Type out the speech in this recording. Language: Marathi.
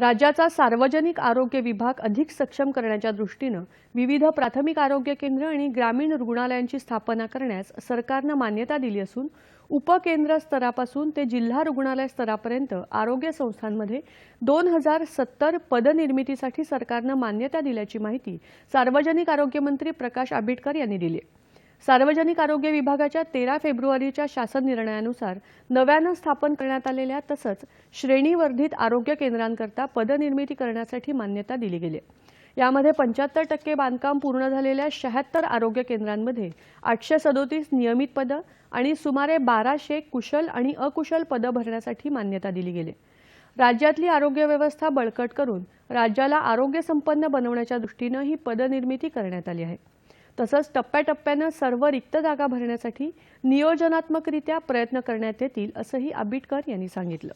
राज्याचा सार्वजनिक आरोग्य विभाग अधिक सक्षम करण्याच्या दृष्टीनं विविध प्राथमिक आरोग्य केंद्र आणि ग्रामीण रुग्णालयांची स्थापना करण्यास सरकारनं मान्यता दिली असून उपकेंद्र स्तरापासून ते जिल्हा रुग्णालय स्तरापर्यंत आरोग्य संस्थांमध्ये दोन हजार सत्तर पदनिर्मितीसाठी सरकारनं मान्यता दिल्याची माहिती सार्वजनिक आरोग्यमंत्री प्रकाश आंबेडकर यांनी दिली आहे. सार्वजनिक आरोग्य विभागाच्या तेरा फेब्रुवारीच्या शासन निर्णयानुसार नव्यानं स्थापन करण्यात आलेल्या तसंच श्रेणीवर्धित आरोग्य केंद्रांकरता पदनिर्मिती करण्यासाठी मान्यता दिली गेली यामध्ये पंच्याहत्तर टक्के बांधकाम पूर्ण झालेल्या शहात्तर आरोग्य केंद्रांमध्ये आठशे सदोतीस नियमित पदं आणि सुमारे बाराशे कुशल आणि अकुशल पदं भरण्यासाठी मान्यता दिली गेली राज्यातली आरोग्य व्यवस्था बळकट करून राज्याला आरोग्य संपन्न बनवण्याच्या दृष्टीनं ही पदनिर्मिती करण्यात आली आहे. तसंच टप्प्याटप्प्यानं सर्व रिक्त जागा भरण्यासाठी नियोजनात्मकरित्या प्रयत्न करण्यात येतील असंही आबिटकर यांनी सांगितलं.